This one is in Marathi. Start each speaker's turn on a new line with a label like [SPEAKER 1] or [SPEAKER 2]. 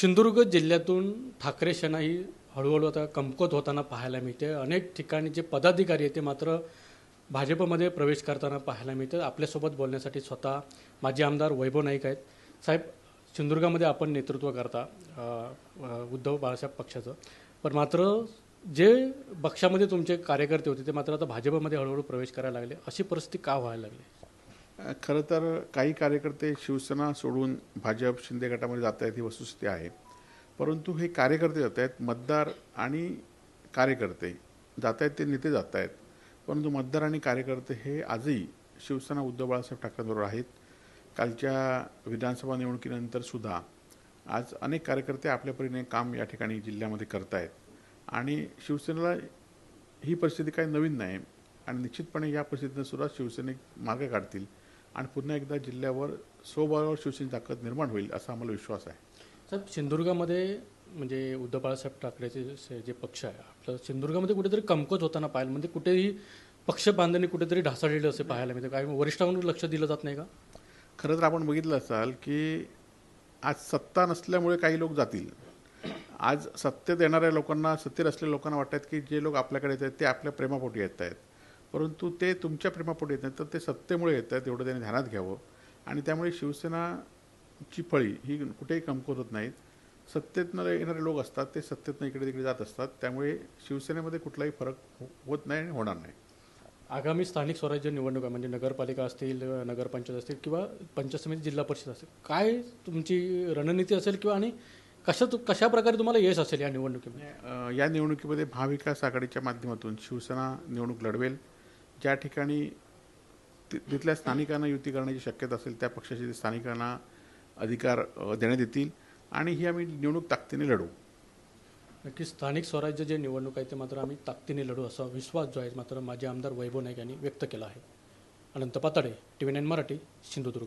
[SPEAKER 1] सिंधुदुर्ग जिल्ह्यातून ठाकरे सेना ही हळूहळू आता कमकुवत होताना पाहायला मिळते. अनेक ठिकाणी जे पदाधिकारी आहेत ते मात्र भाजपमध्ये प्रवेश करताना पाहायला मिळतं. आपल्यासोबत बोलण्यासाठी स्वतः माजी आमदार वैभव नाईक आहेत. साहेब सिंधुदुर्गामध्ये आपण नेतृत्व करता उद्धव बाळासाहेब पक्षाचं. पण मात्र जे पक्षामध्ये तुमचे कार्यकर्ते होते ते मात्र आता भाजपमध्ये हळूहळू प्रवेश करायला लागले. अशी परिस्थिती का व्हायला लागली?
[SPEAKER 2] खरं तर काही कार्यकर्ते शिवसेना सोडून भाजप शिंदे गटामध्ये जात आहेत ही वस्तुस्थिती आहे. परंतु हे कार्यकर्ते जात आहेत मतदार आणि कार्यकर्ते जात आहेत ते नेते जात आहेत. परंतु मतदार आणि कार्यकर्ते हे आजही शिवसेना उद्धव बाळासाहेब ठाकरेंबरोबर आहेत. कालच्या विधानसभा निवडणुकीनंतर सुद्धा आज अनेक कार्यकर्ते आपल्या परीने काम या ठिकाणी जिल्ह्यामध्ये करत आहेत. आणि शिवसेनेला ही परिस्थिती काही नवीन नाही आणि निश्चितपणे या परिस्थितीनं सुद्धा शिवसैनिक मार्ग काढतील. आणि पुन्हा एकदा जिल्ह्यावर स्वबळावर शिवसेनेची ताकद निर्माण होईल असा आम्हाला विश्वास आहे.
[SPEAKER 1] साहेब सिंधुदुर्गामध्ये म्हणजे उद्धव बाळासाहेब ठाकरेचे जे- पक्ष आहे आपलं सिंधुदुर्गामध्ये कुठेतरी कमकुवत होताना पाहायला म्हणजे कुठेही पक्ष बांधणी कुठेतरी ढासळलेलं असे पाहायला मिळते. काय वरिष्ठांवर लक्ष दिलं जात नाही का?
[SPEAKER 2] खरं तर आपण बघितलं असाल की आज सत्ता नसल्यामुळे काही लोक जातील. आज सत्तेत येणाऱ्या लोकांना सत्तेत असलेल्या लोकांना वाटतात की जे लोक आपल्याकडे येत आहेत ते आपल्या प्रेमापोटी येत आहेत. परंतु ते तुमच्या प्रेमापोटी येत नाहीत. तर ते सत्तेमुळे येत आहेत एवढं त्यांनी ध्यानात घ्यावं. आणि त्यामुळे शिवसेनाची फळी ही कुठेही कमकुवत होत नाहीत. सत्तेतनं येणारे लोक असतात ते सत्तेतनं इकडे तिकडे जात असतात. त्यामुळे शिवसेनेमध्ये कुठलाही फरक हो- होत नाही आणि होणार नाही.
[SPEAKER 1] आगामी स्थानिक स्वराज्य निवडणुका म्हणजे नगरपालिका असतील नगरपंचायत असतील किंवा पंचायत समिती जिल्हा परिषद असेल काय तुमची रणनीती असेल किंवा आणि कशा कशा प्रकारे तुम्हाला यश असेल या निवडणुकीमध्ये?
[SPEAKER 2] या निवडणुकीमध्ये महाविकास आघाडीच्या माध्यमातून शिवसेना निवडणूक लढवेल. ज्या ठिकाणी ति- तिथल्या स्थानिकांना युती करण्याची शक्यता असेल त्या पक्षाचे स्थानिकांना अधिकार देण्यात येतील आणि ही आम्ही निवडणूक ताकदीने लढवू.
[SPEAKER 1] नक्की स्थानिक स्वराज्य जे निवडणूक आहे ते मात्र आम्ही ताकदीने लढू असा विश्वास जो आहे मात्र माझे आमदार वैभव नाईक यांनी व्यक्त केला आहे. Anant Patade T V nine Marathi Sindhudurg.